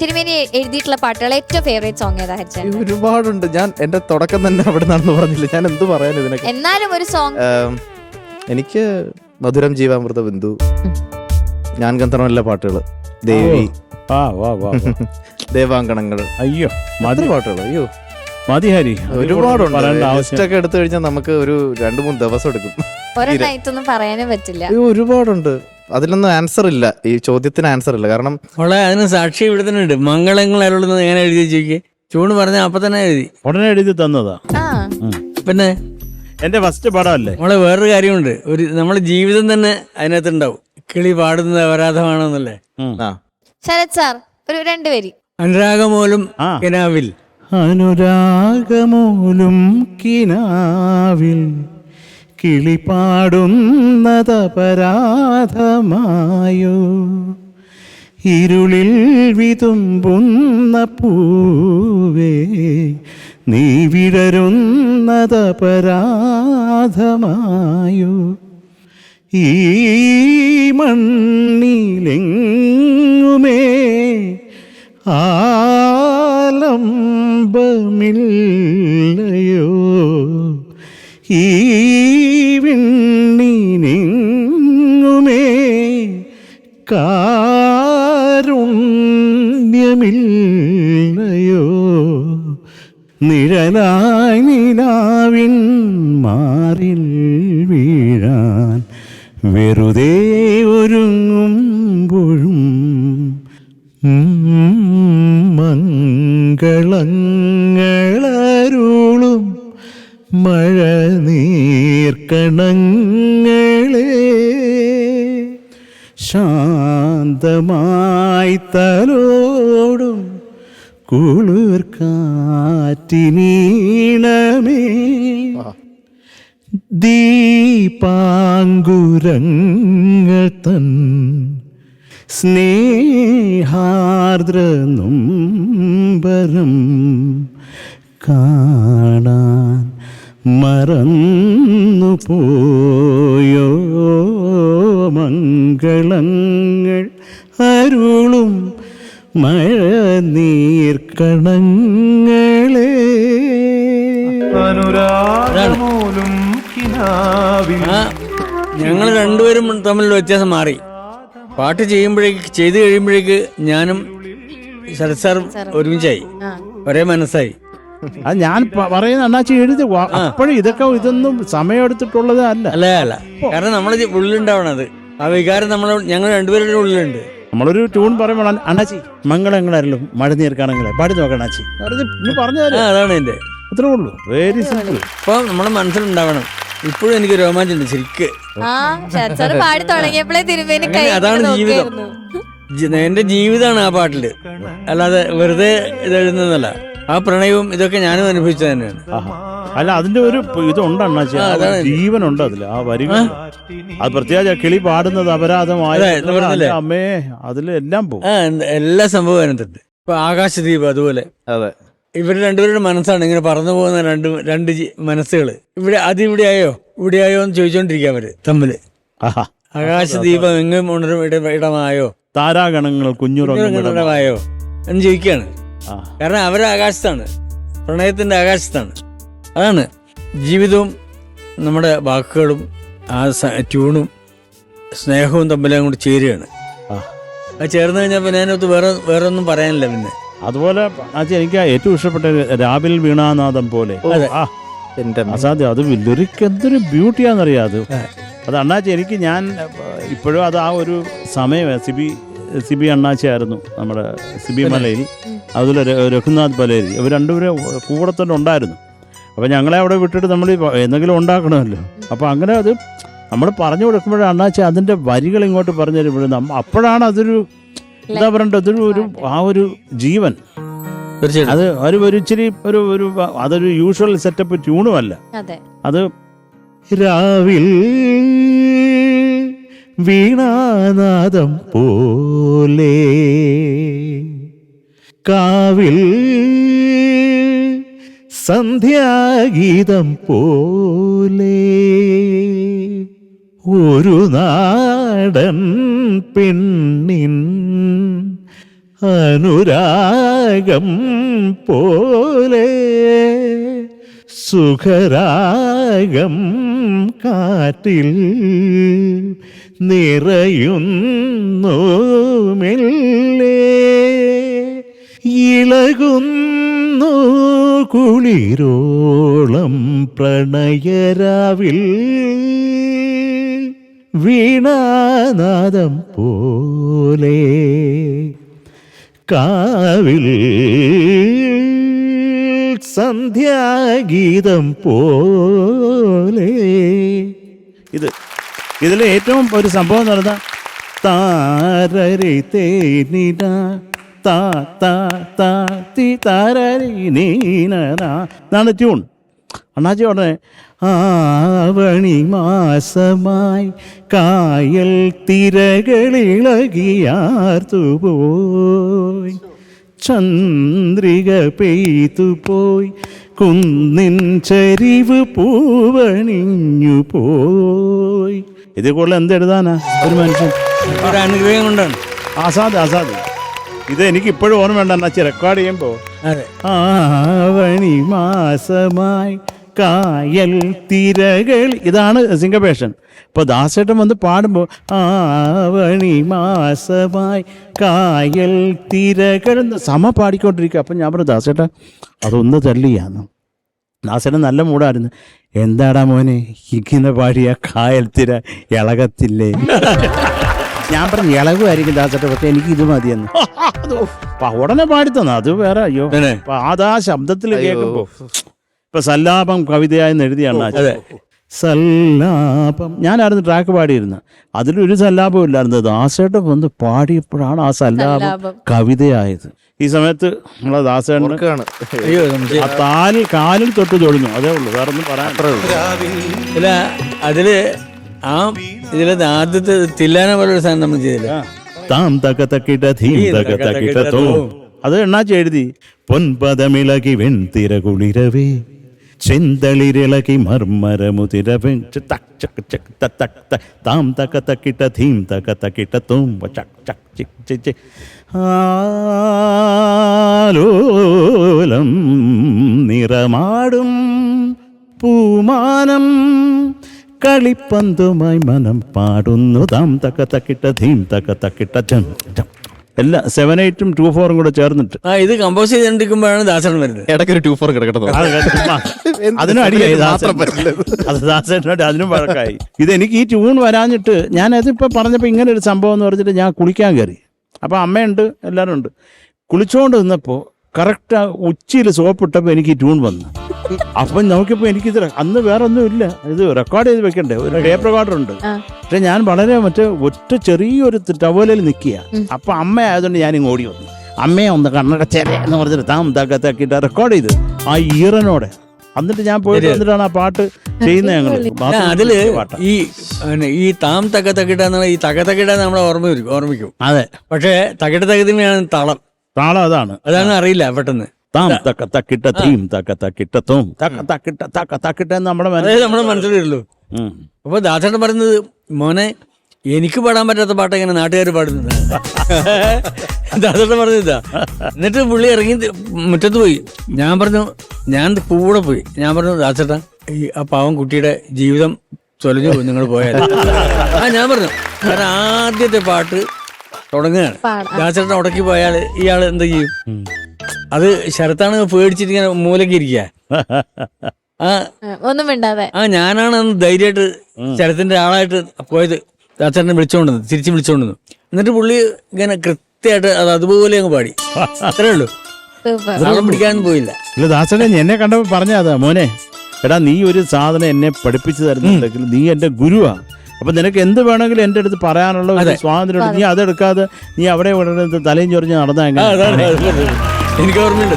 തിരുമേനി എഴുതിയിട്ടുള്ള പാട്ടുകൾ ഏറ്റവും ഫേവറേറ്റ് സോങ് ഏതാ ഹരിച്ചൻ ഒരുപാടുണ്ട്. ഞാൻ എന്റെ തുടക്കം തന്നെ അവിടെ നിന്നാണെന്ന് പറഞ്ഞില്ല. ഞാൻ എന്ത് പറയാൻ ഇതിനൊക്കെ? എന്നാലും ഒരു സോങ് എനിക്ക് മധുരം ജീവാമൃത ബിന്ദു. ഞാൻ ഗന്ധർവല്ല പാട്ടുകൾ ദേവി. ആ വാ വാ വാ. ദേവാങ്കണങ്ങൾ. അയ്യോ മധുര മതി. പാട്ടുകൾ അയ്യോ. മതി ഹരി. ഒരുപാടുണ്ട്. പറയേണ്ട ആവശ്യം ഒക്കെ എടുത്തു കഴിഞ്ഞാൽ നമുക്ക് ഒരു രണ്ടു മൂന്ന് ദിവസം എടുക്കും. ഒരെണ്ണായിട്ടൊന്നും പറയാനും പറ്റില്ല. അയ്യോ ഒരുപാടുണ്ട്. അതിലൊന്നും ആൻസർ ഇല്ല. ഈ ചോദ്യത്തിന് ആൻസർ ഇല്ല. കാരണം അവളെ അതിന് സാക്ഷി ഇവിടെ തന്നെ ഉണ്ട്. മംഗളങ്ങൾ അരുളുന്നത് എങ്ങനെ എഴുതി ചോദിക്കേ ചൂണ് പറഞ്ഞ അപ്പൊ തന്നെ എഴുതി. ഉടനെ എഴുതി തന്നതാ. ആ. പിന്നെ? എന്റെ ഫസ്റ്റ് പടമല്ലേ നമ്മളെ വേറൊരു കാര്യമുണ്ട്. ഒരു നമ്മളെ ജീവിതം തന്നെ അതിനകത്ത് ഉണ്ടാവും കിളി പാടുന്നത് അപരാധമാണെന്നല്ലേ. ആ. ശരത് സാർ ഒരു രണ്ട് വരി. അനുരാഗമൂലം ആ. കിനാവിൽ. അനുരാഗമൂലും കിനാവിൽ. കിളിപാടുന്നതപരാധമായോ? ഇരുളിൽ വിതുമ്പുന്ന പൂവേ നീ വിടരുന്നതപരാധമായോ? ഈ മണ്ണിലെങ്ങുമേ ആലംബമില്ലയോ നിഴലായി നിലാവിൻ മാറിൽ വീഴാൻ വെറുതെ ഒരുങ്ങുമ്പോഴും മംഗളങ്ങളരുളും മഴ നീർക്കണങ്ങളെ ശാന്തമായി തലോടും കുളിർ കാറ്റിനീണമേ ദീപാങ്കുരങ്ങൾ തൻ സ്നേഹാർദ്ര നൊമ്പരം കാണാൻ മറന്നു പോയോ മംഗളങ്ങൾ അരുളും മഴ നീർക്കണങ്ങളെ ഞങ്ങൾ രണ്ടുപേരും തമ്മിൽ വ്യത്യാസം മാറി. പാട്ട് ചെയ്യുമ്പോഴേക്ക് ചെയ്തു കഴിയുമ്പോഴേക്ക് ഞാനും ശരത് സാർ ഒരുമിച്ചായി. ഒരേ മനസ്സായി. അത് ഞാൻ പറയുന്ന അണ്ണാച്ചി എഴുതി അപ്പോഴും ഇതൊക്കെ ഇതൊന്നും സമയമെടുത്തിട്ടുള്ളത് അല്ല. അല്ല അല്ല. കാരണം നമ്മൾ ഉള്ളിലുണ്ടാവണത്. ആ വികാരം നമ്മൾ ഞങ്ങൾ രണ്ടുപേരുടെ ഉള്ളിലുണ്ട്. നമ്മളൊരു ട്യൂൺ പറയുമ്പോൾ അണാച്ചി മംഗളങ്ങളായിരുന്നു. മഴ നീർക്കാണെങ്കിൽ പാടി നോക്കണം അണാച്ചി പറഞ്ഞ് അതാണ് എന്റെ അത്രേ ഉള്ളൂ. വെരി സിമ്പിൾ അപ്പൊ നമ്മുടെ മനസ്സിലുണ്ടാവണം. ഇപ്പോഴും എനിക്ക് രോമാഞ്ചുണ്ട് ശരിക്ക്. പാടി തുടങ്ങിയപ്പോഴേ തിരുമേനി അതാണ് ജീവിതം. എന്റെ ജീവിതമാണ് ആ പാട്ടിൽ. അല്ലാതെ വെറുതെ ഇത് എഴുതുന്നതല്ല. ആ പ്രണയവും ഇതൊക്കെ ഞാനും അനുഭവിച്ചത് തന്നെയാണ്. അല്ല അതിന്റെ ഒരു ഇതുണ്ട് അണ്ണാച്ചി. ജീവനുണ്ട് അതിൽ ആ വരികൾ അത് പ്രത്യേകിച്ച് കിളി പാടുന്നത് അപരാധമായ അമ്മേ അതിൽ എല്ലാം പോകും. എല്ലാ സംഭവം അതിനകത്തുണ്ട്. ഇപ്പൊ ആകാശദീപ് അതുപോലെ. അതെ. ഇവർ രണ്ടുപേരുടെ മനസ്സാണ് ഇങ്ങനെ പറന്നു പോകുന്ന രണ്ട് രണ്ട് മനസ്സുകൾ ഇവിടെ അത് ഇവിടെ ആയോ എന്ന് ചോദിച്ചോണ്ടിരിക്കുക അവർ തമ്മിൽ. ആകാശദീപം എങ്ങും ഉണരും ഇട- ഇടമായോ? താരാഗണങ്ങൾ കുഞ്ഞുറങ്ങും ഇടമായോ? എന്ന് ചോദിക്കുകയാണ്. കാരണം അവരുടെ ആകാശത്താണ്. പ്രണയത്തിന്റെ ആകാശത്താണ്. അതാണ് ജീവിതവും നമ്മുടെ വാക്കുകളും ആ ട്യൂണും സ്നേഹവും തമ്മിലും കൂടി ചേരുകയാണ്. ആ. അത് ചേർന്ന് കഴിഞ്ഞാൽ പിന്നെ അതിനകത്ത് വേറെ വേറെ ഒന്നും പറയാനില്ല പിന്നെ. അതുപോലെ എനിക്ക് ഏറ്റവും ഇഷ്ടപ്പെട്ട രാവിൽ വീണാനാഥം പോലെ. അസാധ്യം അത്. ലിറിക്ക് എന്തൊരു ബ്യൂട്ടിയാണെന്നറിയാം അത് അത് അണ്ണാച്ചി എനിക്ക് ഞാൻ ഇപ്പോഴും അത് ആ ഒരു സമയം സിബി സിബി അണ്ണാച്ചി ആയിരുന്നു നമ്മുടെ സിബി മലയിൽ. അതുപോലെ രഘുനാഥ് പലേരി ഇവർ രണ്ടുപേരും കൂടെ തന്നെ ഉണ്ടായിരുന്നു. അപ്പോൾ ഞങ്ങളെ അവിടെ വിട്ടിട്ട് നമ്മൾ എന്തെങ്കിലും ഉണ്ടാക്കണമല്ലോ. അപ്പോൾ അങ്ങനെ അത് നമ്മൾ പറഞ്ഞു കൊടുക്കുമ്പോഴാണ് എന്നാച്ചാൽ അതിന്റെ വരികൾ ഇങ്ങോട്ട് പറഞ്ഞു തരുമ്പോഴും നമ്മ അപ്പോഴാണ് അതൊരു എന്താ പറയണ്ടത് അതൊരു ഒരു ആ ഒരു ജീവൻ. അത് ഒരു ഒരു ഇച്ചിരി ഒരു ഒരു അതൊരു യൂഷ്വൽ സെറ്റപ്പ് ട്യൂണും അല്ല. അത് രാവിൽ വീണാനാദം പോലെ കാവിൽ സന്ധ്യാഗീതം പോലെ ഒരു നാടൻ പെണ്ണിൻ അനുരാഗം പോലെ സുഖരാഗം കാറ്റിൽ നിറയുന്നു മെല്ലെ ഇളകുന്നു കുളിരോളം പ്രണയരാവിൽ. വീണാനാദം പോലെ കാവിൽ സന്ധ്യാഗീതം പോലെ. ഇത് ഇതിൽ ഏറ്റവും ഒരു സംഭവം നടന്ന താരരി തേനിന ഇതാണ് ട്യൂൺ അണ്ണാച്ചി ഉടനെ ആവണി മാസമായി കായൽ തിരകളിളകിയാർത്തുപോയി. ചന്ദ്രിക പെയ്തുപോയി കുന്നിൻ ചരിവ് പൂവണിഞ്ഞു പോയി ഇത് കൂടുതൽ എന്തെഴുതാനാ ഒരു മനുഷ്യൻ. ഒരു അനുഗ്രഹം കൊണ്ടാണ്. ആസാദ് ആസാദ്. ഇത് എനിക്ക് ഇപ്പോഴും ഓർമ്മ വേണ്ട എന്നാ റെക്കോർഡ് ചെയ്യുമ്പോ ആവണി മാസമായി കായൽ തിരകൾ. ഇതാണ് സിംഗപേഷൻ ഇപ്പോൾ ദാസേട്ടൻ വന്ന് പാടുമ്പോൾ ആവണി മാസമായി കായൽ തിരകൾ സമ പാടിക്കൊണ്ടിരിക്കുക. അപ്പം ഞാൻ പറഞ്ഞു ദാസേട്ടൻ അതൊന്ന് തല്ലിയാന്ന് ദാസേട്ടൻ നല്ല മൂടായിരുന്നു എന്താടാ മോനെ ഇങ്ങനെ പാടിയ കായൽ തിര ഇളകത്തില്ലേ? ഞാൻ പറഞ്ഞു ഇളകുമായിരിക്കും ദാസേട്ടൻ പക്ഷെ എനിക്ക് ഇത് മതിയെന്ന്. ഉടനെ പാടിത്തന്നു അത് വേറെ അയ്യോ? അപ്പൊ അതാ ശബ്ദത്തിൽ കേൾക്കുമ്പോ. ഇപ്പൊ സല്ലാപം കവിതയായി എഴുതിയാണ് അതെ സല്ലാപം ഞാനായിരുന്നു ട്രാക്ക് പാടിയിരുന്നു. അതിലൊരു സല്ലാപം ഇല്ലായിരുന്നു. ദാസേട്ടൻ വന്ന് പാടിയപ്പോഴാണ് ആ സല്ലാപം. കവിതയായത്. ഈ സമയത്ത് നമ്മളെ ദാസേട്ടൻ അയ്യോ ആ താലിൽ കാലിൽ തൊട്ട് തൊഴിഞ്ഞു അതേ ഉള്ളൂ വേറെ ഒന്നും പറയാൻ അതിൽ ആ ഇതിലെ ആദ്യത്തെ തില്ലാന പോലൊരു സാധനം നമ്മൾ ചെയ്തില്ല? താം തക തക്കിട്ട ധീം തക തക്കിട്ട തോം അത് എണ്ണാച്ചി എഴുതി. പൊൻപദമിളകി വെൺതിര കുളിരവേ ചെന്തളിരിളകി മർമരമുതിരവൻ തക് ചക് ചക് ത തക് ത താം തക തക്കിട്ട ധീം തക തക്കിട്ട തോം ചക് ചക് ചിക് ചി ചി. ആലോലം നിറമാടും പൂമാനം കളിപ്പന്തുമായി മനം പാടുന്നു. താം തക്ക തക്കിട്ട ധീം തക്ക തക്കിട്ട ജം ജം. എല്ലാം സെവൻ എയ്റ്റും ടു ഫോറും കൂടെ ചേർന്നിട്ട്. ആ ഇത് കമ്പോസ് ചെയ്തോണ്ടിരിക്കുമ്പോഴാണ് ദാസൻ വരുന്നത്. ഇടയ്ക്കൊരു ടൂ ഫോർ കിടക്കട്ടെ. അത് കേട്ടോ. അതിനും അടിയായി ദാസൻ. അത് ദാസേട്ടനായിട്ട് അതിനും വഴക്കായി. ഇത് എനിക്ക് ഈ ട്യൂൺ വരാഞ്ഞിട്ട് ഞാൻ അതിപ്പോ പറഞ്ഞപ്പോ ഇങ്ങനെ ഒരു സംഭവം എന്ന് പറഞ്ഞിട്ട് ഞാൻ കുളിക്കാൻ കയറി. അപ്പൊ അമ്മയുണ്ട് എല്ലാവരും ഉണ്ട് കുളിച്ചോണ്ട് നിന്നപ്പോ കറക്റ്റ് ഉച്ചയിൽ സോപ്പിട്ടപ്പോൾ എനിക്ക് ട്യൂൺ വന്നു. അപ്പം നോക്കിയപ്പോൾ എനിക്കിത് അന്ന് വേറെ ഒന്നും ഇല്ല. ഇത് റെക്കോർഡ് ചെയ്ത് വെക്കണ്ടേ? ഒരു ടേപ്പ് റെക്കോർഡർ ഉണ്ട്. പക്ഷെ ഞാൻ വളരെ മറ്റേ ഒറ്റ ചെറിയൊരു ടവലിൽ നിൽക്കുക അപ്പൊ അമ്മ ആയതുകൊണ്ട് ഞാൻ ഇങ്ങോടി ഓടി വന്നു. അമ്മയെ ഒന്ന് കണ്ണടച്ചേരെ എന്ന് പറഞ്ഞിട്ട് താം തക്ക തക്കിട്ട് റെക്കോർഡ് ചെയ്ത് ആ ഈറനോടെ. എന്നിട്ട് ഞാൻ പോയിട്ട് വന്നിട്ടാണ് ആ പാട്ട് ചെയ്യുന്നത് ഞങ്ങൾ. അതിൽ ഈ ഈ താം തക തകിട എന്നുള്ള ഈ തക തകിട നമ്മളെ ഓർമ്മ ഓർമ്മിക്കും. അതെ. പക്ഷേ തകിട തകതിമയാണ് തളം. താളം അതാണ്. അതാണ് അറിയില്ല പെട്ടെന്ന്. താം. തക്ക തക്കിട്ട തീം തക്ക തക്കിട്ട തോം തക്ക തക്കിട്ട തക്ക തക്കിട്ട നമ്മുടെ മനസ്സിൽ നമ്മുടെ മനസ്സിലുള്ളൂ വരുള്ളൂ അപ്പൊ ദാസേട്ടൻ പറയുന്നത് മോനെ എനിക്ക് പാടാൻ പറ്റാത്ത പാട്ട് എങ്ങനെ നാട്ടുകാർ പാടുന്നത്? ദാസേട്ടൻ പറഞ്ഞതാ എന്നിട്ട് പുള്ളി ഇറങ്ങി മുറ്റത്ത് പോയി. ഞാൻ പറഞ്ഞു ഞാൻ കൂടെ പോയി. ഞാൻ പറഞ്ഞു ദാസേട്ടൻ ഈ ആ പാവം കുട്ടിയുടെ ജീവിതം തൊലഞ്ഞു പോയി നിങ്ങൾ പോയാൽ. ആ ഞാൻ പറഞ്ഞു കാരണം ആദ്യത്തെ പാട്ട് തുടങ്ങുകയാണ്. രാജേട്ടൻ ഉടക്കി പോയാൽ ഇയാൾ എന്ത് ചെയ്യും? അത് ശരത്താണ് പേടിച്ചിട്ട് ഇങ്ങനെ മൂലക്ക് ഇരിക്കുക. ആ ഒന്നും മിണ്ടാതെ. ആ ഞാനാണ് അന്ന് ധൈര്യമായിട്ട് ശരത്തിന്റെ ആളായിട്ട് പോയത്. രാജേട്ടനെ വിളിച്ചോണ്ടെന്ന് തിരിച്ചു വിളിച്ചോണ്ടെന്ന് എന്നിട്ട് പുള്ളി ഇങ്ങനെ കൃത്യമായിട്ട് അത് അതുപോലെ അങ്ങ് പാടി. അത്രേ ഉള്ളൂ. നാളം പോയില്ല. ഇല്ല ദാസനെ എന്നെ കണ്ടപ്പോ പറഞ്ഞതാ മോനെ. എടാ നീ ഒരു സാധനം എന്നെ പഠിപ്പിച്ചു തരുന്നുണ്ടെങ്കിൽ നീ എന്റെ ഗുരുവാ. അപ്പൊ നിനക്ക് എന്ത് വേണമെങ്കിലും എന്റെ അടുത്ത് പറയാനുള്ള ഒരു സ്വാതന്ത്ര്യം നീ അതെടുക്കാതെ നീ അവിടെ ഇവിടെ തലയും ചൊറിഞ്ഞ് നടന്നെങ്കിൽ. എനിക്ക് ഓർമ്മയുണ്ട്.